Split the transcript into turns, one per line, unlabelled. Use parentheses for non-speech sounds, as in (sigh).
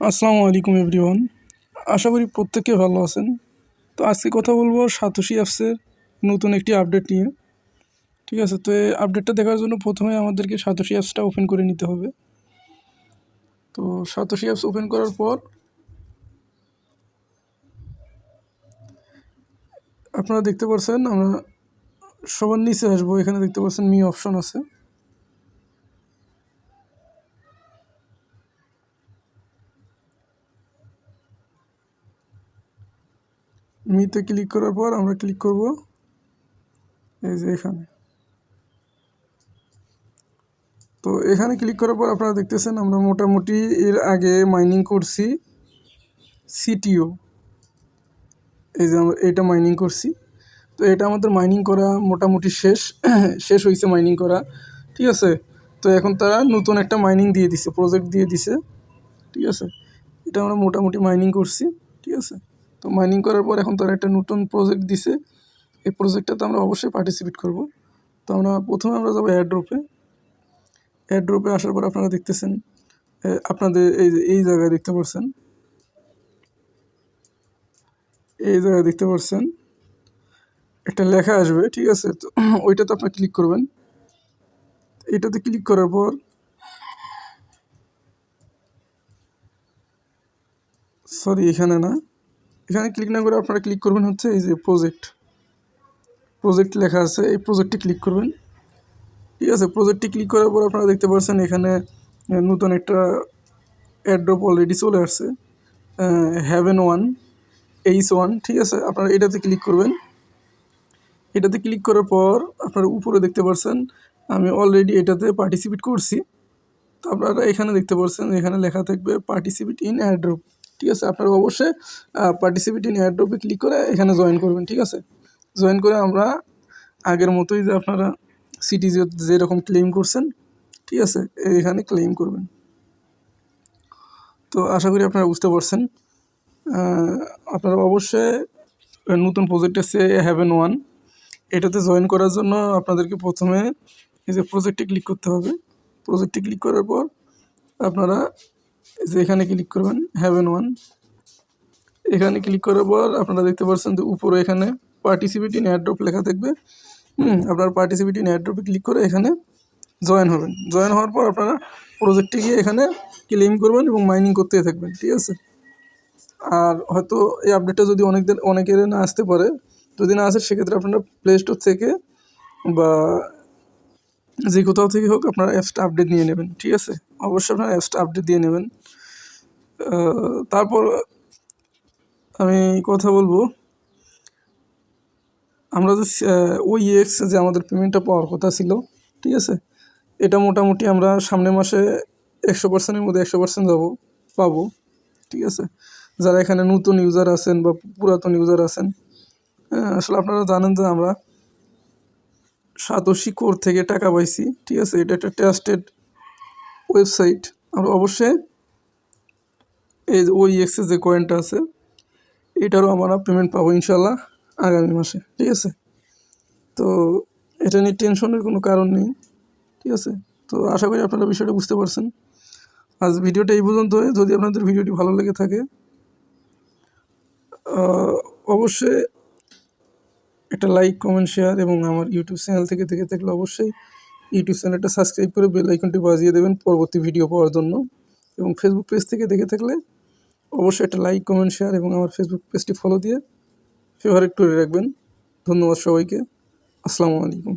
আসসালামু আলাইকুম এভরিওয়ান। আশা করি প্রত্যেকে ভালো আছেন। তো আজকে কথা বলব সাতোশি অ্যাপসের নতুন একটি আপডেট নিয়ে। ঠিক আছে, তো এই আপডেটটা দেখার জন্য প্রথমে আমাদেরকে সাতোশি অ্যাপসটা ওপেন করে নিতে হবে। তো সাতোশি অ্যাপস ওপেন করার পর আপনারা দেখতে পাচ্ছেন আমরা সবার নিচে আসব। এখানে দেখতে পাচ্ছেন মি অপশন আছে। মিতে ক্লিক করার পর আমরা ক্লিক করব এই যে এখানে। তো এখানে ক্লিক করার পর আপনারা দেখতেছেন আমরা মোটামুটি এর আগে মাইনিং করছি সিটিও এই যে আমরা এটা মাইনিং করছি। তো এটা আমাদের মাইনিং করা মোটামুটি শেষ শেষ হয়েছে মাইনিং করা। ঠিক আছে? তো এখন তারা নতুন একটা মাইনিং দিয়ে দিছে প্রজেক্ট দিয়ে দিছে। ঠিক আছে? এটা আমরা মোটামুটি মাইনিং করছি। ঠিক আছে? তো মাইনিং করার পর এখন তারা একটা নতুন প্রজেক্ট দিছে। এই প্রজেক্টটাতে আমরা অবশ্যই পার্টিসিপেট করব। তো আমরা প্রথমে আমরা যাব অ্যাড্রপে অ্যাড্রপে আসার পর আপনারা দেখতেছেন আপনাদের এই এই জায়গায় দেখতে পাচ্ছেন এই জায়গায় দেখতে পাচ্ছেন একটা লেখা আসবে, ঠিক আছে? তো (clears throat) ওইটাতে আপনার ক্লিক করবেন। এটাতে ক্লিক করার পর সরি এখানে না। এখানে ক্লিক না করে আপনারা ক্লিক করবেন হচ্ছে এই যে প্রজেক্ট প্রজেক্ট লেখা আছে, এই প্রজেক্টে ক্লিক করবেন। ঠিক আছে প্রজেক্টটি ক্লিক করার পর আপনারা দেখতে পাচ্ছেন এখানে নতুন একটা অ্যাড্রপ অলরেডি চলে আসছে হ্যাভেন ওয়ান এইচ ওয়ান ঠিক আছে? আপনারা এটাতে ক্লিক করবেন। এটাতে ক্লিক করার পর আপনারা উপরে দেখতে পাচ্ছেন আমি অলরেডি এটাতে পার্টিসিপেট করছি। তো আপনারা এখানে দেখতে পাচ্ছেন এখানে লেখা থাকবে পার্টিসিপেট ইন অ্যাড্রপ ঠিক আছে, আপনারা অবশ্যই পার্টিসিপেট ইন অ্যাড্রপে ক্লিক করে এখানে জয়েন করবেন, ঠিক আছে? জয়েন করে আমরা আগের মতোই যে আপনারা সিটি যেরকম ক্লেম করছেন, ঠিক আছে, এখানে ক্লেম করবেন। তো আশা করি আপনারা বুঝতে পারছেন। আপনারা অবশ্যই নতুন প্রজেক্ট আছে হ্যাভেন ওয়ান এটাতে জয়েন করার জন্য আপনাদেরকে প্রথমে এই যে প্রজেক্টে ক্লিক করতে হবে। প্রজেক্টে ক্লিক করার পর আপনারা যে এখানে ক্লিক করবেন হ্যাভেন ওয়ান এখানে ক্লিক করার পর আপনারা দেখতে পাচ্ছেন যে উপরে এখানে পার্টিসিপেট ইন অ্যাড্রপ লেখা থাকবে। হুম, আপনার পার্টিসিপেট ইন অ্যাড্রপে ক্লিক করে এখানে জয়েন হবেন। জয়েন হওয়ার পর আপনারা প্রজেক্টে গিয়ে এখানে ক্লেম করবেন এবং মাইনিং করতে থাকবেন, ঠিক আছে? আর হয়তো এই আপডেটটা যদি অনেকদের অনেকের না আসতে পারে, যদি না আসে, সেক্ষেত্রে আপনারা প্লে স্টোর থেকে বা যে কোথাও থেকে হোক আপনারা অ্যাপসটা আপডেট নিয়ে নেবেন, ঠিক আছে? অবশ্যই আপনারা অ্যাপসটা আপডেট দিয়ে নেবেন। তারপর আমি কথা বলব। আমরা যে ওই এক্স যে আমাদের পেমেন্টটা পাওয়ার কথা ছিল, ঠিক আছে? এটা মোটামুটি আমরা সামনের মাসে একশো পার্সেন্টের মধ্যে একশো পার্সেন্ট যাব পাবো, ঠিক আছে? যারা এখানে নতুন ইউজার আছেন বা পুরাতন ইউজার আছেন হ্যাঁ আসলে আপনারা জানেন যে আমরা সাতশি কোর থেকে টাকা পাইছি, ঠিক আছে? এটা একটা ট্রাস্টেড ওয়েবসাইট আমরা অবশ্যই এই যে ওই এক্সের যে কয়েনটা আছে, এটারও আমরা পেমেন্ট পাবো ইনশাল্লাহ আগামী মাসে, ঠিক আছে? তো এটা নিয়ে টেনশনের কোনো কারণ নেই, ঠিক আছে? তো আশা করি আপনারা বিষয়টা বুঝতে পারছেন। আজ ভিডিওটা এই পর্যন্ত যদি আপনাদের ভিডিওটি ভালো লেগে থাকে অবশ্যই একটা লাইক কমেন্ট শেয়ার এবং আমার ইউটিউব চ্যানেল থেকে দেখে থাকলে অবশ্যই ইউটিউব চ্যানেলটা সাবস্ক্রাইব করে বেল আইকনটি বাজিয়ে দেবেন পরবর্তী ভিডিও পাওয়ার জন্য। এবং ফেসবুক পেজ থেকে দেখে থাকলে অবশ্যই একটা লাইক কমেন্ট শেয়ার এবং আমার ফেসবুক পেজটি ফলো দিয়ে ফেভারিট করে রাখবেন। ধন্যবাদ সবাইকে। আসসালামু আলাইকুম।